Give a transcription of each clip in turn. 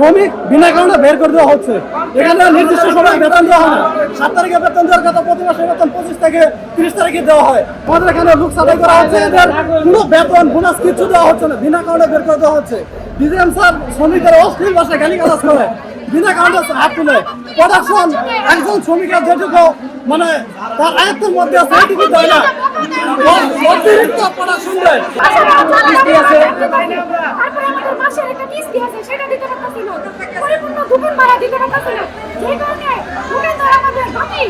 শ্রমিক বিনা কারণে বের করে দেওয়া হচ্ছে এখানে নির্দিষ্ট সময় বেতন দেওয়া হয় সাত তারিখে বেতন দেওয়ার কথা প্রতি মাসে বেতন পঁচিশ থেকে তিরিশ তারিখে দেওয়া হয় আমাদের এখানে লোক সাদাই করা হচ্ছে এদের কোনো বেতন বোনাস কিছু দেওয়া হচ্ছে না বিনা কারণে বের করে দেওয়া হচ্ছে ডিজিএম স্যার শ্রমিকদের অশ্লীল ভাষায় গালি গালাজ করে বিনা কারণে হাত তুলে প্রোডাকশন একজন শ্রমিকের যেটুকু মানে তার আয়ত্তের মধ্যে আছে এটুকু দেয় না অতিরিক্ত প্রোডাকশন দেয় তারপরে আমাদের মাসের একটা কিস্তি আছে সেটা দিতে পারতাছি না পরিপূর্ণ দুপুর ভাড়া দিতে পারতাছি না যে কারণে দুপুর ধরে আমাদের বাকি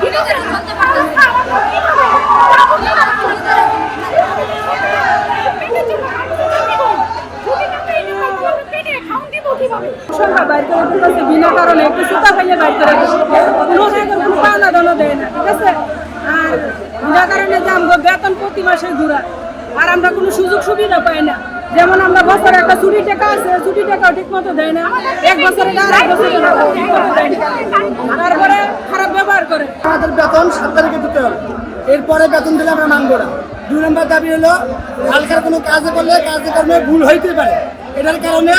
বিনোদের করতে পারতাছি না আমরা কীভাবে পেটের জন্য খাওয়ান দিব কীভাবে বিনা কারণে। একটু সুতা কোনো কোনো পাওনা দানা দেয় না, ঠিক আছে? আর বিনা কারণে যে আমরা বেতন প্রতি মাসে আর আমরা কোনো সুযোগ সুবিধা পাই না। যেমন আমরা বছরে একটা ছুটি টাকা আছে ছুটি টাকাও ঠিক মতো দেয় না। এক বছরে না আরেক বছরে তারপরে খারাপ ব্যবহার করে। আমাদের বেতন সাত তারিখে দিতে হবে। এরপরে বেতন দিলে আমরা মানবো না। দুই নম্বর দাবি হলো, হালকার কোনো কাজে করলে কাজে কর্মে ভুল হইতে পারে। এটার কারণে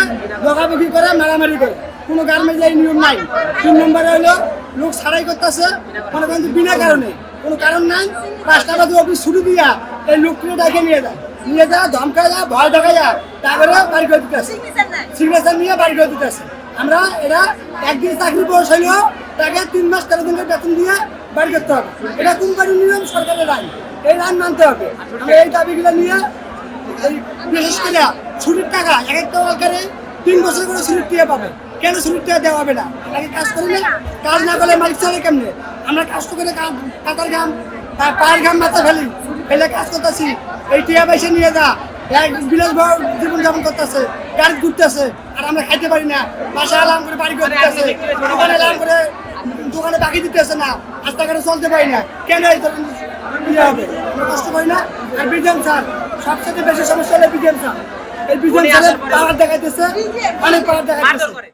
বকাবকি করে, মারামারি করে। কোনো গার্মেন্টস এই নিয়ম নাই। তিন নম্বরে হলো, লোক সারাই করতেছে, মনে করেন বিনা কারণে। কোনো কারণ নাই। পাঁচটা বাজে অফিস ছুটি দিয়া এই লোকগুলো ডাকে নিয়ে যায়। নিয়ে যা ধমকা যা ভয় দেখা যা তারপরে বাড়ি করে দিতেছে। সিগনেচার নিয়ে বাড়ি করে দিতেছে। আমরা এরা একদিন চাকরি বয়স হইলেও তাকে তিন মাস তেরো দিনের বেতন দিয়ে বাড়ি করতে হবে। এটা কোম্পানির নিয়ম, সরকারের আইন এই আইন মানতে হবে। আমরা এই দাবিগুলো নিয়ে বিশেষ করে ছুটির টাকা, এক একটা ওয়ার্কারে তিন বছর করে ছুটির টিয়া পাবে। কেন ছুটির টিয়া দেওয়া হবে না? আগে কাজ করি না কাজ না করলে মালিক চলে কেমনে? আমরা তো করে কাতার ঘাম পায়ের ঘাম মাথা ফেলি, ফেলে কাজ করতেছি। এই টিয়া পয়সা নিয়ে যা, এক বিলাস জীবন যাপন করতেছে, গাড়ি ঘুরতেছে, আর আমরা খাইতে পারি না। বাসা আলাম করে বাড়ি করে দিতেছে, দোকানে আলাম করে দোকানে বাকি দিতেছে না, রাস্তাঘাটে চলতে পারি না। কেন এই ধরনের হবে? কষ্ট করি না? আর বিজেম স্যার সবচেয়ে বেশি সমস্যা হলো বিজেপি এই বিজেপি পাওয়ার দেখাইতেছে অনেক পাওয়ার দেখাইতেছে।